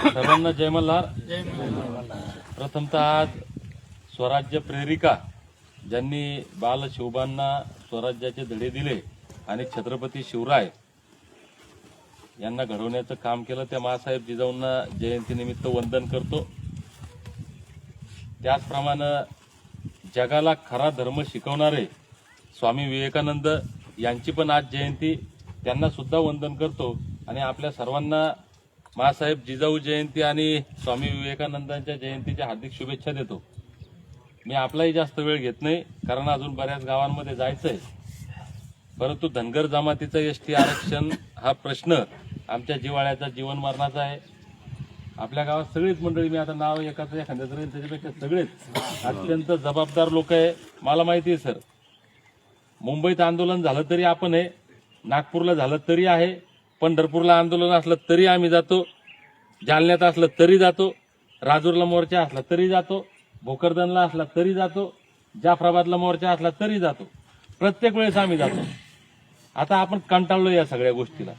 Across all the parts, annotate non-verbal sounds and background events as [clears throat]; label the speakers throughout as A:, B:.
A: सर्वांना जय मल्हार. प्रथमतः आज स्वराज्य प्रेरिका ज्यांनी बाल शिवबांना स्वराज्याचे धडे दिले आणि छत्रपती शिवराय यांना घडवण्याचं काम केलं त्या मासाहेब जिजाऊंना जयंतीनिमित्त वंदन करतो. त्याचप्रमाणे जगाला खरा धर्म शिकवणारे स्वामी विवेकानंद यांची पण आज जयंती. त्यांना सुद्धा वंदन करतो आणि आपल्या सर्वांना मासाहेब जिजाऊ जयंती आणि स्वामी विवेकानंदांच्या जयंतीच्या हार्दिक शुभेच्छा देतो. मी आपलाही जास्त वेळ घेत नाही कारण अजून बऱ्याच गावांमध्ये जायचं आहे परंतु धनगर जमातीचं एस टी आरक्षण हा प्रश्न आमच्या जिवाळ्याचा जीवन मरणाचा आहे. आपल्या गावात सगळीच मंडळी मी आता नाव एकाच एखाद्याचं राहील त्याच्यापेक्षा सगळेच अत्यंत जबाबदार लोक आहे. मला माहिती आहे सर. मुंबईत आंदोलन झालं तरी आपण आहे नागपूरला झालं तरी आहे. पंढरपूरला आंदोलन असलं तरी आम्ही जातो. जालन्यात असलं तरी जातो. राजूरला मोर्चा असला तरी जातो. भोकरदनला असला तरी जातो. जाफराबादला मोर्चा असला तरी जातो. प्रत्येक वेळेस आम्ही जातो. आता आपण कंटाळलो या सगळ्या गोष्टीला.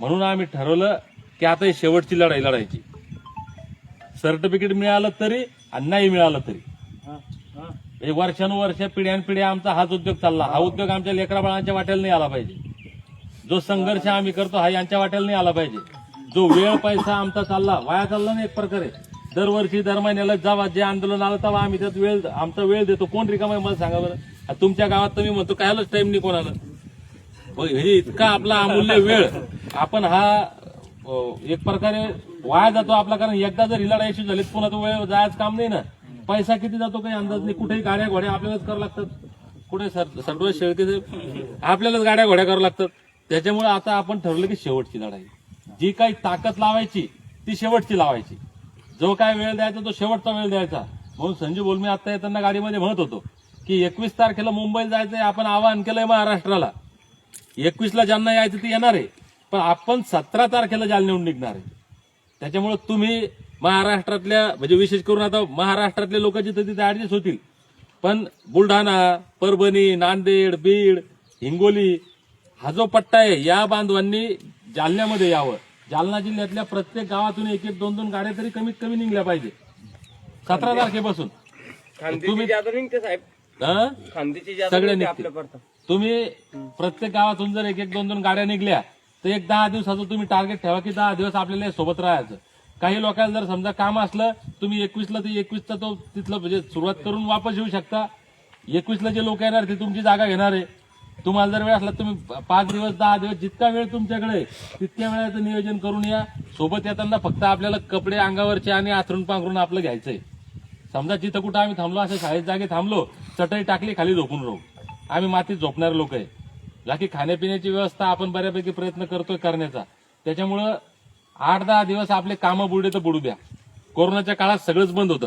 A: म्हणून आम्ही ठरवलं की आता ही शेवटची लढाई लढायची. सर्टिफिकेट मिळालं तरी आणि नाही मिळालं तरी. वर्षानुवर्ष पिढ्यानपिढ्या आमचा हाच उद्योग चालला. हा उद्योग आमच्या लेकरा बाळांच्या वाट्याला नाही आला पाहिजे. जो संघर्ष आम्ही करतो हा यांच्या वाट्याला नाही आला पाहिजे. जो वेळ पैसा आमचा चालला वाया चालला नाही एक प्रकारे. दरवर्षी दर महिन्याला जावा जे आंदोलन आलं तेव्हा आम्ही त्यात वेळ आमचा वेळ देतो. कोण रिकामा आहे मला सांगा बरं. तुमच्या गावात तर मी म्हणतो कायलाच टाइम नाही कोणाला. हो, हे इतका आपला अमूल्य वेळ. आपण हा एक प्रकारे वाया जातो आपला कारण एकदा जर हिला इश्यू झाले पुन्हा तो वेळ जायचं काम नाही ना. पैसा किती जातो काही अंदाज नाही. कुठेही गाड्या घोड्या आपल्यालाच करावं लागतात. कुठे सर सर्व शेळके आपल्यालाच गाड्या घोड्या करावं लागतात. त्याच्यामुळे आता आपण ठरवलं की शेवटची लढाई. जी काही ताकद लावायची ती शेवटची लावायची. जो काय वेळ द्यायचा तो शेवटचा वेळ द्यायचा. म्हणून संजीव बोलमी आता येताना गाडीमध्ये म्हणत होतो की एकवीस तारखेला मुंबईला जायचंय आपण आवाहन केलंय महाराष्ट्राला. एकवीसला ज्यांना यायचं ते येणार आहे पण आपण सतरा तारखेला जालन्याहून निघणार आहे. त्याच्यामुळे तुम्ही महाराष्ट्रातल्या म्हणजे विशेष करून आता महाराष्ट्रातले लोक जिथे तिथे ऍडजस्ट होतील. पण बुलढाणा परभणी नांदेड बीड हिंगोली हा जो पट्टा आहे या बांधवांनी जालन्यामध्ये यावं. जालना जिल्ह्यातल्या प्रत्येक गावातून एक एक दोन दोन गाड्या तरी कमीत कमी निघल्या पाहिजे. सतरा तारखेपासून. हं?
B: जादू
A: सगळे
B: निघते
A: तुम्ही प्रत्येक गावातून जर एक एक दोन दोन गाड्या निघल्या तर एक दहा दिवसाचं तुम्ही टार्गेट ठेवा की दहा दिवस आपल्याला सोबत राहायचं. काही लोकांना जर समजा काम असलं तुम्ही एकवीसला ते एकवीसचा तो तिथलं म्हणजे सुरुवात करून वापस येऊ शकता. एकवीसला जे लोक येणार ते तुमची जागा घेणार. आहे तुम्हाला जर वेळ असला तुम्ही पाच दिवस दहा दिवस जितका वेळ तुमच्याकडे तितक्या वेळाचं नियोजन करून या. सोबत येताना फक्त आपल्याला कपडे अंगावरचे आणि आथरून पांघरून आपलं घ्यायचंय. समजा जिथं कुठं आम्ही थांबलो अशा शाळेत जागे थांबलो चटई टाकली खाली झोपून राहू. आम्ही मातीत झोपणारे लोक आहे. बाकी खाण्यापिण्याची व्यवस्था आपण बऱ्यापैकी प्रयत्न करतोय करण्याचा. त्याच्यामुळं आठ दहा दिवस आपले कामं बुडे तर बुडू द्या. कोरोनाच्या काळात सगळंच बंद होतं.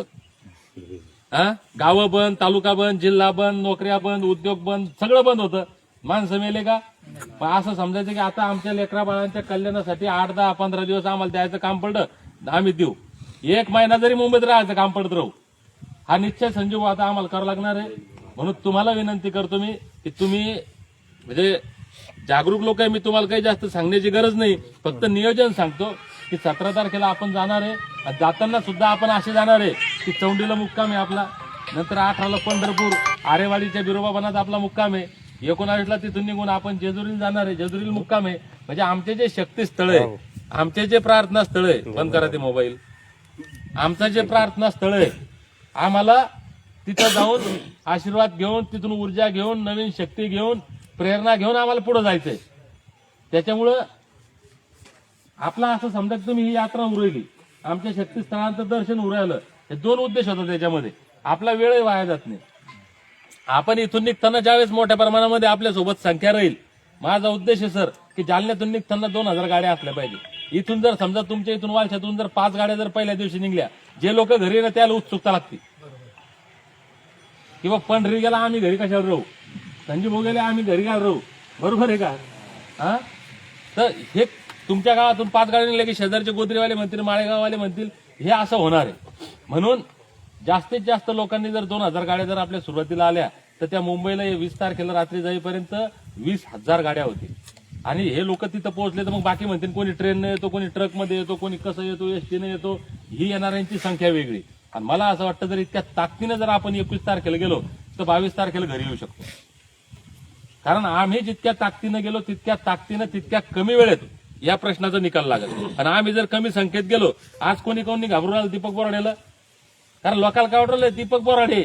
A: हा? गावं बंद तालुका बंद जिल्हा बंद नोकऱ्या बंद उद्योग बंद सगळं बंद होतं. माणसं मेले का? पण असं समजायचं की आता आमच्या लेकरा बाळांच्या कल्याणासाठी आठ दहा पंधरा दिवस आम्हाला द्यायचं काम पडलं आम्ही देऊ. एक महिना जरी मुंबईत राहायचं काम पडत राहू हा निश्चय संजीव आता आम्हाला करावं लागणार आहे. म्हणून तुम्हाला विनंती करतो मी की तुम्ही म्हणजे जागरूक लोक आहे मी तुम्हाला काही जास्त सांगण्याची गरज नाही. फक्त नियोजन सांगतो की सतरा तारखेला आपण जाणार आहे आणि जाताना सुद्धा आपण असे जाणार आहे की चौंडीला मुक्काम आहे आपला. नंतर अठराला पंढरपूर आरेवाडीच्या बिरोबाबनात आपला मुक्काम आहे. एकोणावीसला तिथून निघून आपण जेजुरीला जाणार आहे. जेजुरीला मुक्काम आहे. म्हणजे आमचे जे शक्तीस्थळ आहे आमचे जे प्रार्थना स्थळ आहे बंद करा ते मोबाईल. आमचं जे प्रार्थना स्थळ आहे आम्हाला तिथं जाऊन आशीर्वाद घेऊन तिथून ऊर्जा घेऊन नवीन शक्ती घेऊन प्रेरणा घेऊन आम्हाला पुढे जायचंय. त्याच्यामुळं आपला असं समजा की तुम्ही ही यात्रा उरवली आमच्या शक्तीस्थळांचं दर्शन उरायलं हे दोन उद्देश होतात त्याच्यामध्ये. आपला वेळही वाया जात नाही. आपण इथून निघताना ज्यावेळेस मोठ्या प्रमाणामध्ये आपल्यासोबत संख्या राहील माझा उद्देश आहे सर की जालन्यातून निघताना दोन हजार गाड्या असल्या पाहिजे. इथून जर समजा तुमच्या इथून वालशातून जर पाच गाड्या जर पहिल्या दिवशी निघल्या जे लोक घरी ना त्याला उत्सुकता लागते. किंवा पंढरी गेला आम्ही घरी कशावर राहू? संजीव भाऊ गेले आम्ही घरी काय राहू? बरोबर आहे का? हा? तर हे तुमच्या गावातून पाच गाड्या निघल्या की शेजारचे गोदरीवाले म्हणतील माळेगाववाले म्हणतील हे असं होणार आहे. म्हणून जास्तीत जास्त लोकांनी जर दोन हजार गाड्या जर आपल्या सुरुवातीला आल्या तर त्या मुंबईला हे वीस तारखेला रात्री जाईपर्यंत वीस हजार गाड्या होतील आणि हे लोक तिथं पोहोचले तर मग बाकी म्हणतील कोणी ट्रेननं येतो कोणी ट्रकमध्ये येतो कोणी कसं येतो एसटीनं येतो ही येणाऱ्यांची संख्या वेगळी. आणि मला असं वाटतं जर इतक्या ताकदीनं जर आपण एकवीस तारखेला गेलो तर बावीस तारखेला घरी येऊ शकतो. कारण आम्ही जितक्या ताकदीनं गेलो तितक्या ताकदीनं तितक्या कमी वेळेत या प्रश्नाचा निकाल लागेल आणि आम्ही जर कमी संख्येत गेलो आज कोणी कोणी घाबरून आलं दीपक बोराडेला कारण लोकांना काय वाटलं दीपक बोराडे.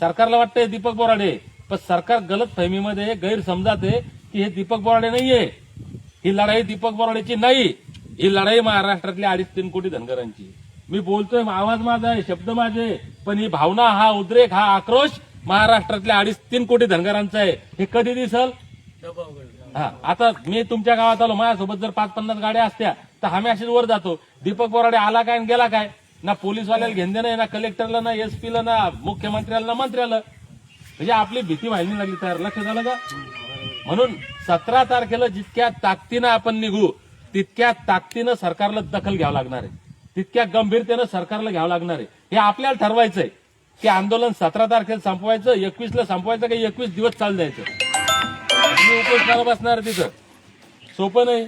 A: सरकारला वाटतंय दीपक बोराडे. पण सरकार गलत फहमीमध्ये गैरसमजात आहे की हे दीपक बोराडे नाहीये. ही लढाई दीपक बोराडेची नाही. ही लढाई महाराष्ट्रातल्या अडीच तीन कोटी धनगरांची मी बोलतोय आवाज माझा आहे शब्द माझे पण ही भावना हा उद्रेक हा आक्रोश महाराष्ट्रातल्या अडीच तीन कोटी धनगरांचा आहे. हे कधी दिसल? हा आता मी तुमच्या गावात आलो माझ्यासोबत जर पाच पन्नास गाड्या असत्या तर आम्ही असेच वर जातो. दीपक बोराडे आला काय आणि गेला काय? ना पोलीसवाल्याला घेणं नाही ना कलेक्टरला ना एसपीला ना मुख्यमंत्र्याला ना मंत्र्याला. म्हणजे आपली भीती व्हायला लागली तयार. लक्ष झालं का? म्हणून सतरा तारखेला जितक्या ताकदीनं आपण निघू तितक्या ताकदीनं सरकारला दखल घ्यावं लागणार आहे. तितक्या गंभीरतेनं सरकारला घ्यावं लागणार आहे. हे आपल्याला ठरवायचंय की आंदोलन सतरा तारखेला संपवायचं एकवीसला संपवायचं का एकवीस दिवस चालू द्यायचं? उपोषणाला बसणार तिथं. सोपं नाही.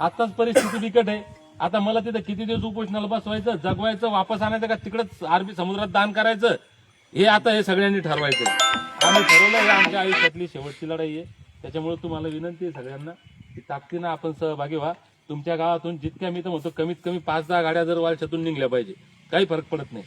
A: आताच परिस्थिती बिकट आहे. आता मला तिथं किती दिवस उपोषणाला बसवायचं जगवायचं वापस आणायचं का? तिकडंच अरबी समुद्रात दान करायचं? हे आता हे सगळ्यांनी ठरवायचं. आम्ही ठरवलं हे आमच्या आयुष्यातली शेवटची लढाई आहे. त्याच्यामुळे तुम्हाला विनंती आहे सगळ्यांना की ताकदीनं आपण सहभागी व्हा. तुमच्या गावातून जितक्या मी तर म्हणतो कमीत कमी पाच दहा गाड्या जर वालशातून निघल्या पाहिजे. काही फरक पडत नाही.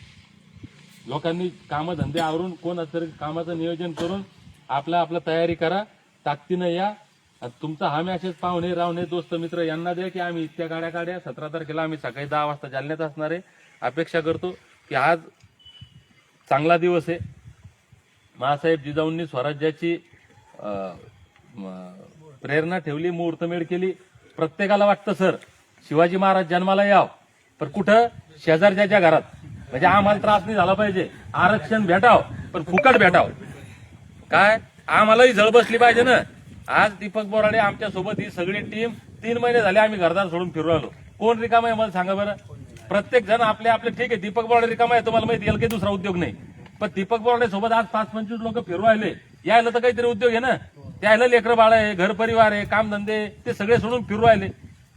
A: लोकांनी कामधंदे आवरून कोण असतं कामाचं नियोजन करून आपला आपला तयारी करा ताकदीनं या. तुमचा हा मॅसेज पाहुणे रावणे दोस्त मित्र यांना द्या की आम्ही इतक्या गाड्या काढ्या. सतरा तारखेला आम्ही सकाळी दहा वाजता जालन्यात असणार आहे. अपेक्षा करतो की आज चांगला दिवस आहे. महासाहेब जिजाऊंनी स्वराज्याची प्रेरणा ठेवली मुहूर्तमेढ केली. प्रत्येकाला वाटतं सर शिवाजी महाराज जन्माला याव. पण कुठं? शेजारच्या घरात. म्हणजे आम्हाला त्रास नाही झाला पाहिजे. आरक्षण भेटाव पण फुकट भेटाव. काय? आम्हालाही झळ बसली पाहिजे ना. आज दीपक बोराडे आमच्यासोबत ही सगळी टीम तीन महिने झाले आम्ही घरदार सोडून फिरू आलो. कोण रिकाम आहे मला सांगा बरं. प्रत्येक जण आपले आपले ठीक आहे दीपक बोराडे रिकाम आहे तुम्हाला माहिती येईल काही दुसरा उद्योग नाही. पण दीपक बोराडे सोबत आज पाच पंचवीस लोक फिरू राहिले. यायला तर काहीतरी उद्योग आहे ना. त्याला लेकरं बाळ आहे घर परिवार आहे कामधंदे ते सगळे सोडून फिरू राहिले.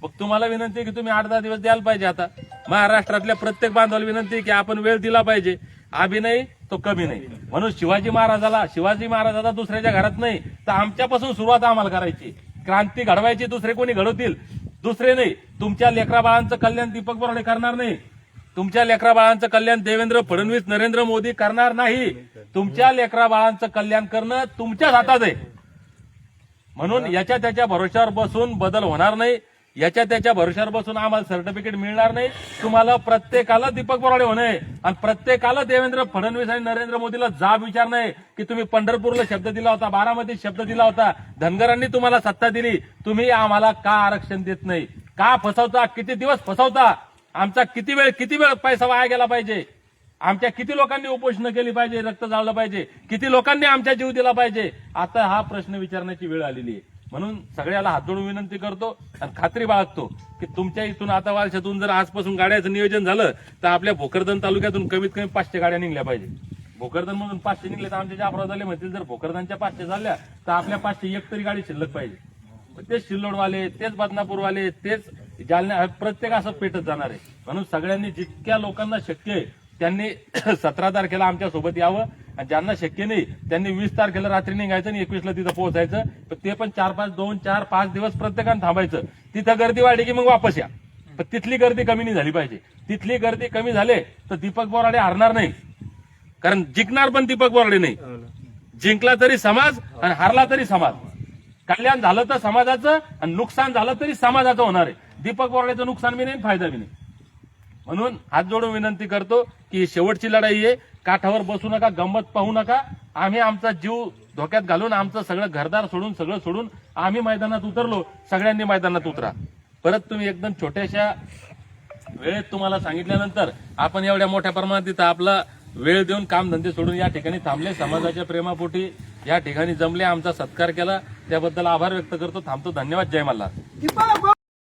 A: मग तुम्हाला विनंती आहे की तुम्ही आठ दहा दिवस द्यायला पाहिजे आता. महाराष्ट्रातल्या प्रत्येक बांधवाला विनंती आहे की आपण वेळ दिला पाहिजे. आभी नाही तो कमी नाही. म्हणून शिवाजी महाराजाला शिवाजी महाराजाला दुसऱ्याच्या घरात नाही तर आमच्यापासून सुरुवात आम्हाला करायची. क्रांती घडवायची दुसरे कोणी घडवतील? दुसरे नाही. तुमच्या लेकराबाळांचं कल्याण दीपक बोराडे करणार नाही. तुमच्या लेकराबाळांचं कल्याण देवेंद्र फडणवीस नरेंद्र मोदी करणार नाही. तुमच्या लेकराबाळांचं कल्याण करणं तुमच्याच हातात आहे. म्हणून याच्या त्याच्या भरोश्यावर बसून बदल होणार नाही. याच्या त्याच्या भरोश्यावर बसून आम्हाला सर्टिफिकेट मिळणार नाही. तुम्हाला प्रत्येकाला दीपक बोराडे होणे. आणि प्रत्येकाला देवेंद्र फडणवीस आणि नरेंद्र मोदीला जाब विचार नाही की तुम्ही पंढरपूरला शब्द दिला होता बारामतीत शब्द दिला होता. धनगरांनी तुम्हाला सत्ता दिली. तुम्ही आम्हाला का आरक्षण देत नाही? का फसवता? किती दिवस फसवता? आमचा किती वेळ किती वेळ पैसा वाया गेला पाहिजे? आमच्या किती लोकांनी उपोषण केली पाहिजे रक्त जाळलं पाहिजे? किती लोकांनी आमच्या जीव दिला पाहिजे? आता हा प्रश्न विचारण्याची वेळ आलेली आहे. म्हणून सगळ्याला हात जोडून विनंती करतो आणि खात्री बाळगतो की तुमच्या इथून आता वर्षातून जर आजपासून गाड्याचं नियोजन झालं तर आपल्या भोकरदन तालुक्यातून कमीत कमी पाचशे गाड्या निघल्या पाहिजे. भोकरदन मधून पाचशे निघले तर आमच्या ज्या झाले म्हणतील जर भोकरदनच्या पाचशे झाल्या तर आपल्या पाचशे एक तरी गाडी शिल्लक पाहिजे. तेच शिल्लोडवाले तेच बदनापूरवाले तेच जालन्या प्रत्येक असं पेटत जाणार आहे. म्हणून सगळ्यांनी जितक्या लोकांना शक्य आहे त्यांनी [clears throat] सतरा तारखेला आमच्यासोबत यावं. आणि ज्यांना शक्य नाही त्यांनी वीस तारखेला रात्री निघायचं आणि एकवीसला तिथं पोहोचायचं. ते पण चार पाच दोन चार पाच दिवस प्रत्येकानं थांबायचं. तिथं गर्दी वाढली की मग वापस या. पण तिथली गर्दी कमी नाही झाली पाहिजे. तिथली गर्दी कमी झाले तर दीपक बोराडे हरणार नाही. कारण जिंकणार पण दीपक बोराडे नाही. जिंकला तरी समाज आणि हारला तरी समाज. कल्याण झालं तर समाजाचं आणि नुकसान झालं तरी समाजाचं होणार आहे. दीपक बोराडेचं नुकसान बी नाही फायदा बी नाही. म्हणून हात जोडून विनंती करतो की शेवटची लढाई आहे. काठावर बसू नका गंमत पाहू नका. आम्ही आमचा जीव धोक्यात घालून आमचं सगळं घरदार सोडून सगळं सोडून आम्ही मैदानात उतरलो. सगळ्यांनी मैदानात उतरा. परत तुम्ही एकदम छोट्याशा वेळेत तुम्हाला सांगितल्यानंतर आपण एवढ्या मोठ्या प्रमाणात तिथं आपला वेळ देऊन कामधंदे सोडून या ठिकाणी थांबले. समाजाच्या प्रेमापोटी या ठिकाणी जमले. आमचा सत्कार केला. त्याबद्दल आभार व्यक्त करतो. थांबतो. धन्यवाद. जय मल्हार.